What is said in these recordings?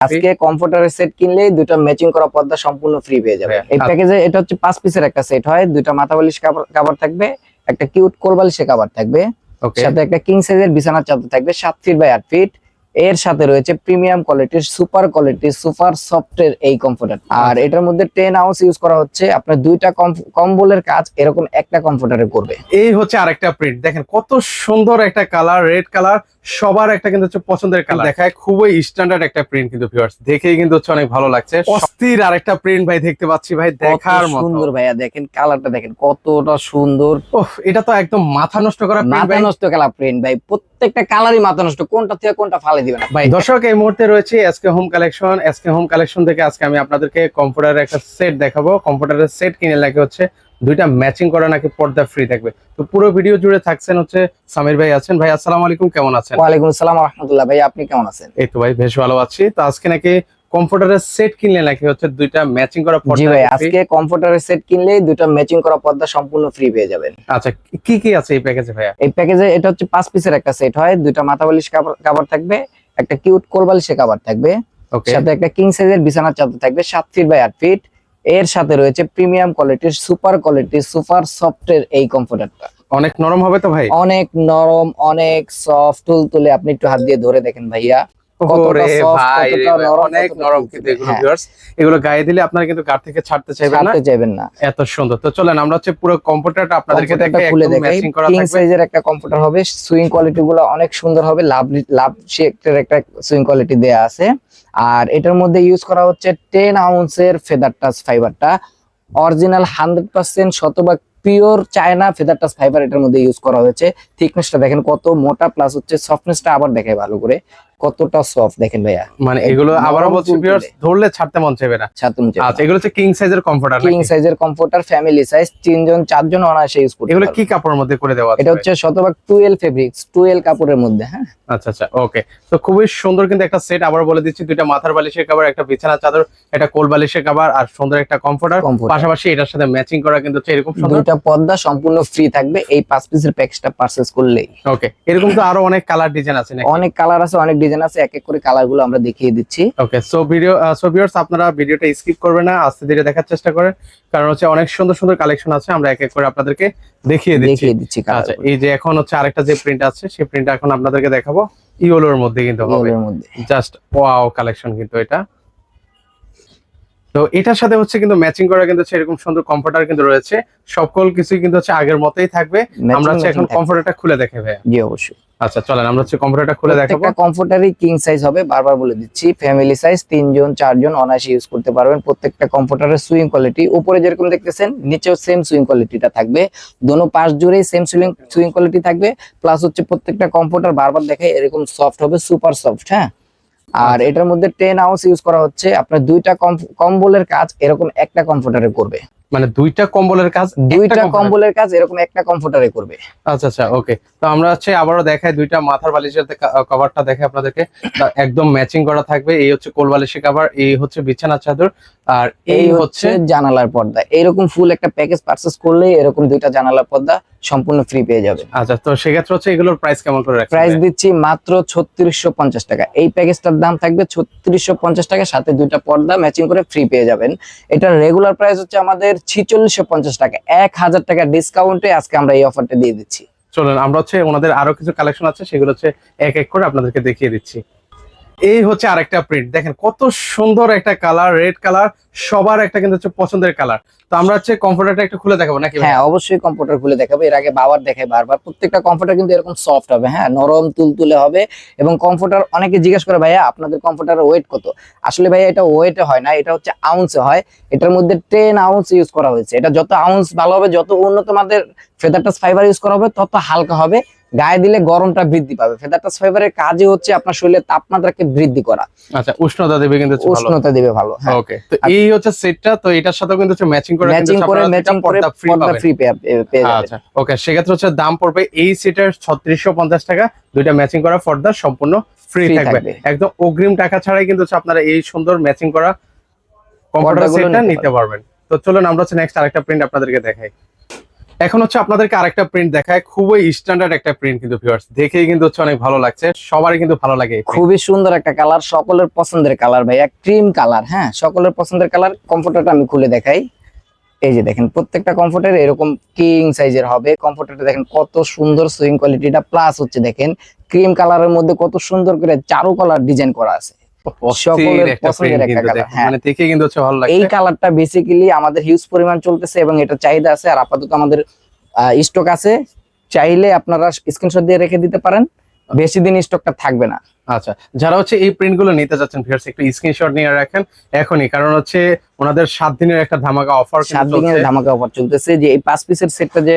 আজকে কমফোর্টারের সেট কিনলে দুটো ম্যাচিং করা পর্দা সম্পূর্ণ ফ্রি পেয়ে যাবে। হ্যাঁ, এই। প্যাকেজে এটা হচ্ছে পাঁচ পিসের একটা সেট হয় দুটো মাথা বালিশ কাভার থাকবে একটা কিউট কোল বালিশের কাভার থাকবে সাথে একটা কিং সাইজের বিছানার চাদর থাকবে সাত ফিট বাই আট ফিট এর সাথে রয়েছে প্রিমিয়াম কোয়ালিটির সুপার কোয়ালিটির সুপার সফটের এই কমফোর্টার আর আচ্ছা। এটার মধ্যে টেন আউন্স ইউজ করা হচ্ছে আপনার দুইটা কম- কম্বলের কাজ এরকম একটা কমফোর্টারে করবে। এই হচ্ছে আরেকটা প্রিন্ট দেখেন কত সুন্দর একটা কালার রেড কালার সবার একটা কিন্তু হচ্ছে পছন্দের কালার দেখায় খুবই স্ট্যান্ডার্ড একটা প্রিন্ট কিন্তু ভিউয়ার্স দেখেই কিন্তু হচ্ছে অনেক ভালো লাগছে। অস্থির আরেকটা প্রিন্ট ভাই দেখতে পাচ্ছি ভাই দেখার মতো। সুন্দর ভাইয়া দেখেন কালারটা দেখেন কতটা সুন্দর। ওহ এটা তো একদম মাথা নষ্ট করা মাথা। নষ্ট কালার প্রিন্ট ভাই প্রত্যেকটা কালারই মাথা নষ্ট কোনটা থেকে কোনটা ফালে দিবে না ভাই দর্শক এই মুহূর্তে রয়েছে S K home collection S K home collection থেকে আজকে আমি আপনাদেরকে কম্পিউটারের একটা সেট দেখাবো। কম্পিউটারের সেট কিনে লাগে হচ্ছে দুইটা ম্যাচিং করা নাকি পর্দা ফ্রি থাকবে। তো পুরো ভিডিও জুড়ে থাকছেন হচ্ছে সামির ভাই আছেন। ভাই আসসালামু আলাইকুম কেমন আছেন? ওয়ালাইকুম আসসালাম রহমতুল্লাহ ভাই আপনি কেমন আছেন? এই তো ভাই বেশ ভালো আছি। তো আজকে নাকি কম্পিউটারের সেট কিনলে নাকি হচ্ছে দুইটা ম্যাচিং করা পর্দা জি ভাই আজকে কমফোর্টারের সেট কিনলে দুইটা ম্যাচিং করা পর্দা সম্পূর্ণ ফ্রি পেয়ে যাবেন। আচ্ছা কি কি আছে এই প্যাকেজে ভাইয়া? এই প্যাকেজে এটা হচ্ছে পাঁচ পিসের একটা সেট হয় দুইটা মাথা বালিশ কাভার থাকবে একটা কিউট কোল বালিশের কাভার থাকবে ওকে সাথে একটা কিং সাইজের বিছানার চাদর থাকবে সাত ফিট বাই আট ফিট এর সাথে রয়েছে প্রিমিয়াম কোয়ালিটির সুপার কোয়ালিটির সুপার সফটের এই কমফোর্টারটা অনেক নরম হবে তো ভাই? অনেক নরম অনেক সফট তুল তুলে আপনি একটু হাত দিয়ে ধরে দেখেন ভাইয়া। নরম, অনেক নরম কিন্তু এগুলো হ্যাঁ। ভিউয়ার্স এগুলো গায়ে দিলে আপনারা কিন্তু থেকে ছাড়তে চাইবেন না? ছাড়তে চাইবেন না। এত সুন্দর। তো চলেন আমরা হচ্ছে পুরো কম্পিউটারটা আপনাদেরকে খুলে একদম দেখাই। কিং সাইজের একটা কমফোর্টার হবে সুইং কোয়ালিটি গুলো অনেক সুন্দর হবে লাভ লাভ শেপের একটা সুইং কোয়ালিটি দেয়া আছে। আর এটার মধ্যে ইউজ করা হচ্ছে টেন আউন্সের ফেদার টাচ ফাইবারটা অরিজিনাল হান্ড্রেড পার্সেন্ট শতভাগ pure China feather touch fibre এটার মধ্যে ইউজ করা হয়েছে। থিকনেসটা দেখেন কত মোটা প্লাস হচ্ছে সফটনেসটা আবার দেখে ভালো করে। কতটা সফট দেখেন ভাইয়া? মানে এগুলো আবারও বলছি ভিউয়ার্স ধরলে ছাড়তে মন চাইবে না। ছাতুম আচ্ছা এগুলো হচ্ছে কিং সাইজের কমফর্টার কিং সাইজের কমফোর্টার ফ্যামিলি সাইজ তিনজন চারজন অনায়াসে ইউজ করতে এগুলো কি কাপড়ের মধ্যে করে দেওয়া আছে এটা হচ্ছে শতভাগ টুয়েলভ ফেব্রিক্স টুয়েলভ কাপড়ের মধ্যে হ্যাঁ। আচ্ছা আচ্ছা ওকে তো খুবই সুন্দর কিন্তু একটা সেট আবার বলে দিচ্ছি দুইটা মাথার বালিশের কভার একটা বিছানা চাদর একটা কোল বালিশের কভার আর সুন্দর একটা Comforter। পাশাপাশি এটার সাথে ম্যাচিং করা কিন্তু হচ্ছে এরকম সুন্দর। দুইটা পর্দা সম্পূর্ণ ফ্রি থাকবে এই পাঁচ পিসের প্যাকেজটা পারচেজ করলেই। ওকে এরকম তো আরও অনেক কালার ডিজাইন আছে নাকি? অনেক কালার আছে অনেক ডিজাইন আছে এক এক করে কালারগুলো আমরা দেখিয়ে দিচ্ছি। Okay so video so viewers আপনারা ভিডিওটা স্কিপ করবেন না আস্তে ধীরে দেখার চেষ্টা করেন। কারণ হচ্ছে অনেক সুন্দর সুন্দর কালেকশন আছে আমরা এক এক করে আপনাদেরকে দেখিয়ে দিচ্ছি। দেখিয়ে দিচ্ছি আচ্ছা এই যে এখন হচ্ছে আরেকটা যে প্রিন্ট আছে সেই প্রিন্টটা এখন আপনাদেরকে দেখাবো। ইওলোর মধ্যে কিন্তু হবে। মধ্যে। জাস্ট ওয়াও কালেকশন কিন্তু এটা। তো এটার সাথে হচ্ছে কিন্তু ম্যাচিং করা কিন্তু এরকম সুন্দর কমফোর্টার কিন্তু রয়েছে। সকল কিছুই কিন্তু হচ্ছে আগের মতোই থাকবে। আমরা হচ্ছে এখন কমফোর্টারটা খুলে দেখে ভাই জি অবশ্যই। আচ্ছা চলেন আমরা হচ্ছে কমফোর্টারটা খুলে দেখাবো। প্রত্যেকটা কমফোর্টারই কিং সাইজ হবে বারবার বলে দিচ্ছি। ফ্যামিলি সাইজ তিনজন চারজন অনায়াসে ইউজ করতে পারবেন। প্রত্যেকটা কমফোর্টারের সুইং কোয়ালিটি উপরে যেরকম দেখতেছেন নিচেও সেম সুইং কোয়ালিটিটা থাকবে। দোনো পাশ জুড়েই সেম সুইং সুইং কোয়ালিটি থাকবে। প্লাস হচ্ছে প্রত্যেকটা কমফোর্টার বারবার দেখে এরকম সফট হবে সুপার সফট হ্যাঁ? আর আচ্ছা। এটার মধ্যে টেন আউন্স ইউজ করা হচ্ছে। আপনার দুইটা কম- কম্বলের কাজ এরকম একটা কমফোর্টারে করবে। মানে দুইটা কম্বলের কাজ দুইটা কম্বলের কাজ এরকম একটা কমফোর্টারে করবে। আচ্ছা আচ্ছা ওকে তো আমরা হচ্ছে আবারও দেখাই দুইটা মাথার বালিশের কভারটা দেখে আপনাদেরকে। একদম ম্যাচিং করা থাকবে। এই হচ্ছে কোল বালিশের কভার এই হচ্ছে বিছানা চাদর আর এই হচ্ছে জানালার পর্দা। এরকম ফুল একটা প্যাকেজ পারচেস করলে এরকম দুইটা জানালার পর্দা সম্পূর্ণ ফ্রি পেয়ে যাবে। আচ্ছা তো সেক্ষেত্রে হচ্ছে এগুলোর প্রাইস কেমন করে রাখছেন প্রাইস দিচ্ছি মাত্র ছত্রিশশো পঞ্চাশ টাকা। এই প্যাকেজটার দাম থাকবে ছত্রিশশো পঞ্চাশ টাকা সাথে দুইটা পর্দা ম্যাচিং করে ফ্রি পেয়ে যাবেন। এটার রেগুলার প্রাইস হচ্ছে আমাদের ছিচল্লিশশো পঞ্চাশ টাকা, এক হাজার টাকা ডিসকাউন্টে আজকে আমরা এই অফারটা দিয়ে দিচ্ছি। চলুন, আমরা হচ্ছে ওনাদের আরও কিছু কালেকশন আছে, সেগুলো হচ্ছে এক এক করে আপনাদেরকে দেখিয়ে দিচ্ছি। এই হচ্ছে আরেকটা প্রিন্ট দেখেন কত সুন্দর একটা কালার রেড কালার সবার একটা কিন্তু হচ্ছে পছন্দের কালার তো আমরা হচ্ছে কমফোর্টারটা একটু খুলে দেখাবো নাকি হ্যাঁ অবশ্যই কম্পিউটার খুলে দেখাবো। এর আগে বাবার দেখাই বারবার। প্রত্যেকটা কম্পিউটার কিন্তু এরকম সফট হবে হ্যাঁ? নরম, তুলতুলে হবে। এবং কম্পিউটার অনেকে জিজ্ঞেস করে, ভাইয়া, আপনাদের কম্পিউটারের ওয়েট কত? আসলে ভাইয়া, এটা ওয়েটে হয় না, এটা হচ্ছে আউন্সে হয়। এটার মধ্যে টেন আউন্স ইউজ করা হয়েছে। এটা যত আউন্স ভালো হবে, যত উন্নত মানের ফেদার টাচ ফাইবার ইউজ করা হবে, তত হালকা হবে। গায়ে দিলে গরমটা বৃদ্ধি পাবে। ফেদার টাচ ফাইবারের কাজই হচ্ছে আপনার শরীরের তাপমাত্রাকে বৃদ্ধি করা। আচ্ছা উষ্ণতা দেবে কিন্তু উষ্ণতা দিবে ভালো হ্যাঁ। ওকে তো এই হচ্ছে সেটটা তো এটার সাথে কিন্তু হচ্ছে ম্যাচিং করে ম্যাচিং করে ম্যাচিং করে ফ্রি পর্দা ফ্রি পেয়ে আচ্ছা ওকে সেক্ষেত্রে হচ্ছে দাম পড়বে এই সেটের ছত্রিশশো পঞ্চাশ টাকা। দুইটা ম্যাচিং করা পর্দা সম্পূর্ণ ফ্রি থাকবে। একদম অগ্রিম টাকা ছাড়াই কিন্তু হচ্ছে আপনারা এই সুন্দর ম্যাচিং করা কম্পিউটার সেটটা নিতে নিতে পারবেন। তো চলুন আমরা হচ্ছে নেক্সট আরেকটা প্রিন্ট আপনাদেরকে দেখাই। এখন হচ্ছে আপনাদেরকে আরেকটা প্রিন্ট দেখায়। খুবই স্ট্যান্ডার্ড একটা প্রিন্ট কিন্তু ভিউয়ার্স দেখেই কিন্তু হচ্ছে অনেক ভালো লাগছে, সবারই কিন্তু ভালো লাগে খুবই সুন্দর একটা কালার সকলের পছন্দের কালার ভাইয়া ক্রিম কালার হ্যাঁ সকলের পছন্দের কালার কমফোর্টারটা আমি খুলে দেখাই। এই যে দেখেন, প্রত্যেকটা কমফোর্টার এরকম কিং সাইজের হবে। কমফোর্টারটা দেখেন কত সুন্দর সুইং কোয়ালিটিটা প্লাস হচ্ছে দেখেন ক্রিম কালারের মধ্যে কত সুন্দর করে চারু কালার ডিজাইন করা আছে। সকলের পছন্দের একটা কিন্তু colour, দেখেন, হ্যাঁ। মানে দেখে কিন্তু হচ্ছে ভালো এই কালারটা বেসিক্যালি আমাদের হিউজ পরিমাণ চলতেছে এবং এটা চাহিদা আছে আর আপাতত আমাদের স্টক আছে। চাইলে আপনারা স্ক্রিনশট দিয়ে রেখে দিতে পারেন বেশি দিন স্টকটা থাকবে না। আচ্ছা যারা হচ্ছে এই প্রিন্টগুলো নিতে যাচ্ছেন ভিউয়ার্স একটু স্ক্রিনশট নিয়ে রাখেন এখনই কারণ হচ্ছে ওনাদের সাত দিনের একটা ধামাকা অফার সাত দিনের ধামাকা অফার চলতেছে যে এই পাঁচ পিসের সেটটা যে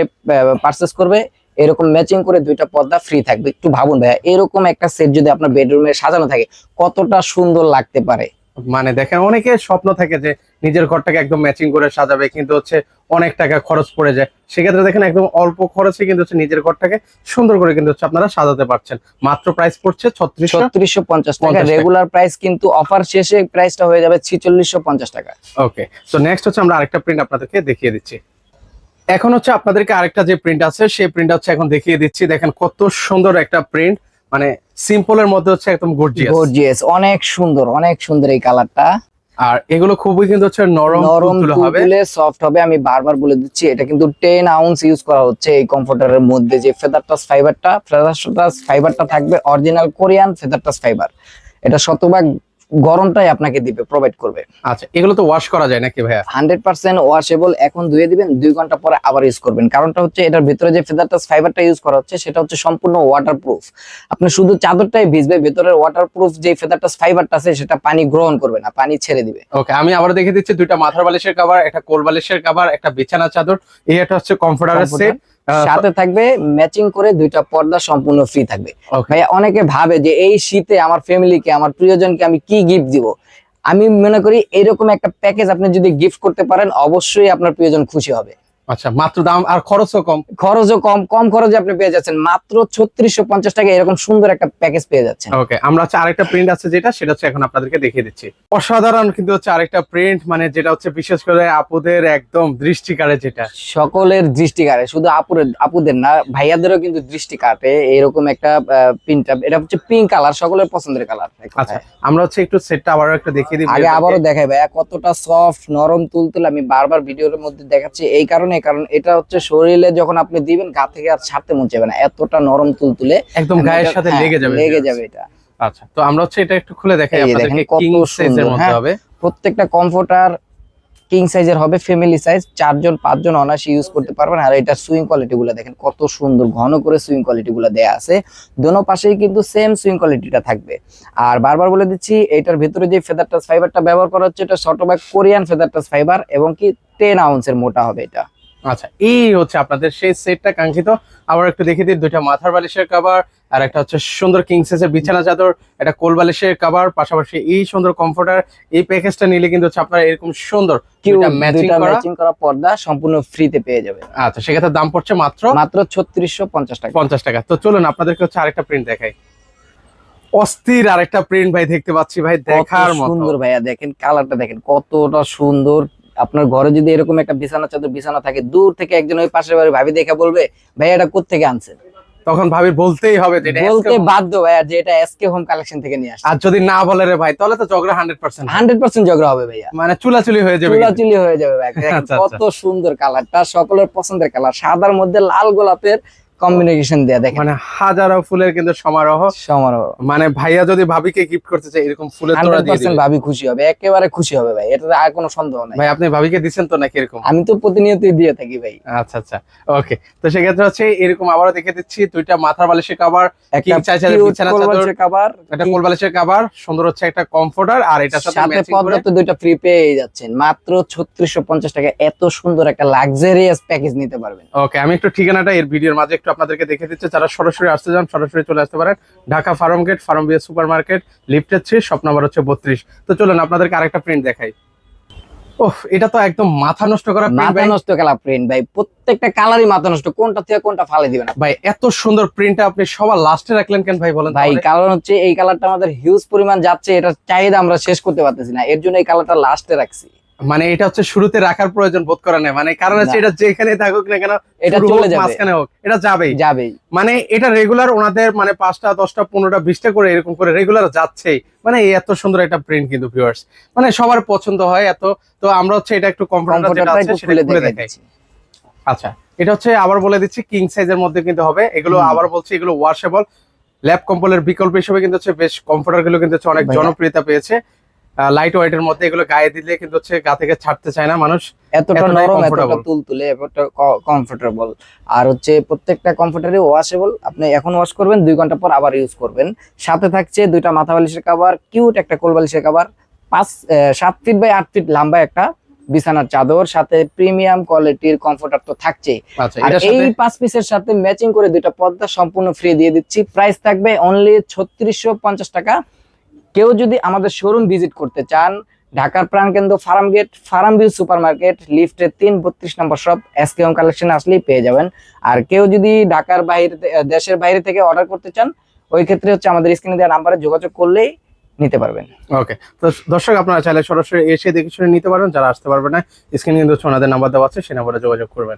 পারচেস করবে এরকম ম্যাচিং করে দুইটা পর্দা ফ্রি থাকবে। একটু ভাবুন ভাইয়া এরকম একটা সেট যদি আপনার বেডরুমে সাজানো থাকে কতটা সুন্দর লাগতে পারে? মানে দেখেন অনেকে স্বপ্ন থাকে যে নিজের ঘরটাকে একদম ম্যাচিং করে সাজাবে কিন্তু হচ্ছে অনেক টাকা খরচ পড়ে যায়। সেক্ষেত্রে দেখেন একদম অল্প খরচে কিন্তু হচ্ছে নিজের ঘরটাকে সুন্দর করে কিন্তু হচ্ছে আপনারা সাজাতে পারছেন। মাত্র প্রাইস পড়ছে ছত্রিশশো ছত্রিশশো পঞ্চাশ টাকা। 50 টাকা। রেগুলার প্রাইস কিন্তু অফার শেষে প্রাইসটা হয়ে যাবে ছিচল্লিশশো পঞ্চাশ টাকা। ওকে তো নেক্সট হচ্ছে আমরা আরেকটা প্রিন্ট আপনাদেরকে দেখিয়ে দিচ্ছি। এখন হচ্ছে আপনাদেরকে আরেকটা যে প্রিন্ট আছে সেই প্রিন্ট হচ্ছে এখন দেখিয়ে দিচ্ছি। দেখেন কত সুন্দর একটা প্রিন্ট মানে সিম্পলের মধ্যে হচ্ছে একদম গর্জিয়াস গর্জিয়াস অনেক সুন্দর অনেক সুন্দর এই কালারটা আর এগুলো খুবই কিন্তু হচ্ছে নরম নরম হবে। সফট হবে আমি বারবার বলে দিচ্ছি এটা কিন্তু টেন আউন্স ইউজ করা হচ্ছে এই কমফোর্টারের মধ্যে যে ফেদার টাচ ফাইবারটা ফেদার টাচ ফাইবারটা থাকবে original Korean feather touch fibre এটা শতভাগ গরমটাই আপনাকে দিবে প্রোভাইড করবে। আচ্ছা এগুলো তো ওয়াশ করা যায় নাকি ভাইয়া? হান্ড্রেড পার্সেন্ট ওয়াশেবল এখন ধুয়ে দিবেন দুই ঘণ্টা পরে আবার ইউজ করবেন। কারণটা হচ্ছে এটার ভিতরে যে ফেদার টাচ ফাইবারটা ইউজ করা হচ্ছে সেটা হচ্ছে সম্পূর্ণ ওয়াটার প্রুফ আপনি শুধু চাদরটাই ভিজবে ভেতরের ওয়াটার প্রুফ যে ফেদার টাচ ফাইবারটা আছে সেটা পানি গ্রহণ করবে না পানি ছেড়ে দিবে। ওকে আমি আবার দেখে দিচ্ছি দুইটা মাথার বালিশের কভার একটা কোল বালিশের কভার একটা বিছানা চাদর। এই একটা হচ্ছে কমফোর্টারের সেট সাথে থাকবে ম্যাচিং করে দুইটা পর্দা সম্পূর্ণ ফ্রি থাকবে। ভাইয়া অনেকে ভাবে যে এই শীতে আমার ফ্যামিলিকে আমার প্রিয়জনকে আমি কি গিফট দিব? আমি মনে করি এরকম একটা প্যাকেজ আপনি যদি গিফট করতে পারেন অবশ্যই আপনার প্রিয়জন খুশি হবে। আচ্ছা মাত্র দাম আর খরচও কম? খরচও কম কম খরচে আপনি পেয়ে যাচ্ছেন। মাত্র ছত্রিশশো পঞ্চাশ টাকা এরকম সুন্দর একটা প্যাকেজ পেয়ে যাচ্ছেন। ওকে আমরা হচ্ছে আরেকটা প্রিন্ট আছে যেটা সেটা হচ্ছে এখন আপনাদেরকে দেখিয়ে দিচ্ছি। অসাধারণ কিন্তু হচ্ছে আরেকটা প্রিন্ট মানে যেটা হচ্ছে বিশেষ করে আপুদের একদম যেটা। সকলের দৃষ্টি শুধু আপুরের আপুদের না ভাইয়াদেরও কিন্তু দৃষ্টি কাটে এরকম একটা প্রিন্ট এটা হচ্ছে পিঙ্ক কালার সকলের পছন্দের কালার আচ্ছা আমরা হচ্ছে একটু সেটটা আবারও একটা দেখিয়ে দিই আগে আবারও দেখাই ভাইয়া কতটা সফট নরম তুলতুল আমি বারবার ভিডিওর মধ্যে দেখাচ্ছি। এই কারণে কারণ এটা হচ্ছে শরীরে যখন আপনি দিবেন গা থেকে আর ছাড়তে মন চাইবে না। এতটা নরম তুলতুলে একদম গায়ের সাথে হ্যাঁ, লেগে যাবে লেগে যাবে এটা। আচ্ছা তো আমরা হচ্ছে এটা একটু খুলে দেখাই আপনাদেরকে কিং সাইজের মধ্যে হ্যাঁ। হবে। প্রত্যেকটা কমফোর্টার কিং সাইজের হবে ফ্যামিলি সাইজ চারজন পাঁচজন অনায়াসে ইউজ করতে পারবেন। আর এটা সুইং কোয়ালিটি গুলো দেখেন কত সুন্দর ঘন করে সুইং কোয়ালিটি গুলো দেয়া আছে। দোনো পাশেই কিন্তু সেম সুইং কোয়ালিটিটা থাকবে। আর বারবার বলে দিচ্ছি এটার ভিতরে যে ফেদার টাচ ফাইবারটা ব্যবহার করা হচ্ছে এটা short back Korean feather touch fibre এবং কি টেন আউন্সের মোটা হবে এটা। আচ্ছা এই হচ্ছে আপনাদের সেই সেটটা কাঙ্ক্ষিত। আবার একটু দেখে দিই দুইটা মাথার বালিশের কভার আর একটা হচ্ছে সুন্দর কিং সাইজের বিছানা চাদর একটা কোল বালিশের কাবার পাশাপাশি এই সুন্দর কমফোর্টার এই প্যাকেজটা নিলে কিন্তু হচ্ছে আপনারা এরকম সুন্দর ম্যাচিং করা। পর্দা সম্পূর্ণ ফ্রিতে পেয়ে যাবে আচ্ছা সেক্ষেত্রে দাম পড়ছে মাত্র? মাত্র ছত্রিশশো পঞ্চাশ টাকা। পঞ্চাশ টাকা। তো চলুন আপনাদেরকে হচ্ছে আরেকটা প্রিন্ট দেখাই। অস্থির আরেকটা প্রিন্ট ভাই দেখতে পাচ্ছি ভাই দেখার মতো। সুন্দর ভাইয়া দেখেন কালারটা দেখেন কতটা সুন্দর আপনার ঘরে যদি এরকম একটা বিছানা চাদর বিছানা থাকে দূর থেকে একজন ওই পাশের বাড়ি ভাবি দেখে বলবে ভাই এটা কোথেকে আনছেন? তখন ভাবি বলতেই হবে বলতে বাধ্য ভাইয়া যে এটা এসকে হোম কালেকশন থেকে নিয়ে আসছে। আর যদি না বলে রে ভাই তাহলে তো ঝগড়া হান্ড্রেড পার্সেন্ট হান্ড্রেড পার্সেন্ট ঝগড়া হবে ভাইয়া। মানে চুলাচুলি হয়ে যাবে। চুলাচুলি হয়ে যাবে ভাই আচ্ছা, কত সুন্দর কালারটা সকলের পছন্দের কালার সাদার মধ্যে লাল গোলাপের কম্বিনেশন দেয়া দেখেন। মানে হাজারো ফুলের কিন্তু সমারোহ। সমারোহ। মানে ভাইয়া যদি ভাবিকে গিফট করতে চায় এরকম ফুলের তোড়া দিয়ে পার্সেন্ট দিবে। ভাবি খুশি হবে একেবারে খুশি হবে ভাই এটাতে আর কোনো সন্দেহ নাই। ভাই আপনি ভাবিকে দিচ্ছেন তো নাকি এরকম? আমি তো প্রতিনিয়তই দিয়ে থাকি ভাই। আচ্ছা আচ্ছা ওকে তো সেক্ষেত্রে হচ্ছে এরকম আবারও দেখে দিচ্ছি দুইটা মাথার বালিশের একটা size বিছানা চাদর, একটা কোল বালিশের কাবার সুন্দর হচ্ছে একটা কমফোর্টার আর এটার সাথে সাথে ম্যাচিং করে পর্যাপ্ত দুইটা ফ্রি পেয়ে যাচ্ছেন মাত্র ছত্রিশশো পঞ্চাশ টাকা এত সুন্দর একটা লাক্সারিয়াস প্যাকেজ নিতে পারবেন। ওকে আমি একটু ঠিকানাটা এর ভিডিওর মাঝে একটু আপনাদেরকে দেখে দিচ্ছি যারা সরাসরি আসতে চান সরাসরি চলে আসতে পারেন। Dhaka Farmgate farm BS super market লিফটের থ্রি শপ নাম্বার হচ্ছে বত্রিশ। তো চলুন আপনাদেরকে আরেকটা প্রিন্ট দেখাই। ওহ এটা তো একদম মাথা নষ্ট করা মাথা নষ্ট কালার প্রিন্ট ভাই। প্রত্যেকটা কালারই মাথা নষ্ট। কোনটা থেকে কোনটা ফালে দিবেন? ভাই এত সুন্দর প্রিন্টটা আপনি সবার লাস্টে রাখলেন কেন ভাই বলেন ভাই কারণ হচ্ছে এই কালারটা আমাদের হিউজ পরিমাণ যাচ্ছে এটা চাহিদা আমরা শেষ করতে পারতেছি না। এর জন্য এই কালারটা লাস্টে রাখছি। মানে এটা হচ্ছে শুরুতে রাখার প্রয়োজন বোধ করে না মানে কারণ হচ্ছে এটা যেখানে থাকুক না কেন এটা চলে যাবে। মাঝখানে হোক এটা যাবেই। যাবেই। মানে এটা রেগুলার ওনাদের মানে পাঁচটা দশটা পনেরোটা বিশটা করে এরকম করে রেগুলার যাচ্ছেই। মানে এত সুন্দর একটা প্রিন্ট কিন্তু ভিউয়ার্স মানে সবার পছন্দ হয় এত। তো আমরা হচ্ছে এটা একটু কমফোর্টার যেটা আছে সেটা খুলে দেখাই আচ্ছা এটা হচ্ছে আবার বলে দিচ্ছি কিং সাইজের মধ্যে কিন্তু হবে। এগুলো আবার বলছি এগুলো ওয়াশেবল ল্যাপ কম্বলের বিকল্প হিসেবে কিন্তু হচ্ছে বেশ কমফোর্টারগুলো কিন্তু অনেক জনপ্রিয়তা পেয়েছে। লাইট ওয়েটের মধ্যে এগুলো গায়ে দিলে কিন্তু হচ্ছে গা থেকে ছাড়তে চায় না মানুষ। এতটা নরম এতটা তুলতুলে এতটা কমফোর্টেবল আর হচ্ছে প্রত্যেকটা কমফোর্টারই ওয়াশেবল আপনি এখন ওয়াশ করবেন দুই ঘণ্টা পর আবার ইউজ করবেন। সাথে থাকছে দুইটা মাথা বালিশের কাভার কিউট একটা কোল বালিশের কাভার পাঁচ সাত ফিট বাই আট ফিট লম্বা একটা বিছানার চাদর। সাথে প্রিমিয়াম কোয়ালিটির কমফোর্টার তো থাকছেই। আচ্ছা আর এই পাঁচ পিসের সাথে ম্যাচিং করে দুইটা পর্দা সম্পূর্ণ ফ্রি দিয়ে দিচ্ছি। প্রাইস থাকবে অনলি ছত্রিশশো পঞ্চাশ টাকা। কেউ যদি আমাদের শোরুম ভিজিট করতে চান, ঢাকার প্রাণকেন্দ্র Farmgate, farm view super market লিফটের তিন বত্রিশ number shop SK home collection আসলেই পেয়ে যাবেন। আর কেউ যদি ঢাকার বাইরে দেশের বাইরে থেকে অর্ডার করতে চান, ওই ক্ষেত্রে হচ্ছে আমাদের স্ক্রিনে দেওয়া নাম্বারে যোগাযোগ করলেই নিতে পারবেন। ওকে তো দর্শক, আপনারা চাইলে সরাসরি এসে দেখে শুনে নিতে পারবেন যারা আসতে পারবে না স্ক্রিনে কিন্তু ওনাদের নাম্বার দেওয়া আছে, সেই নাম্বারে যোগাযোগ করবেন।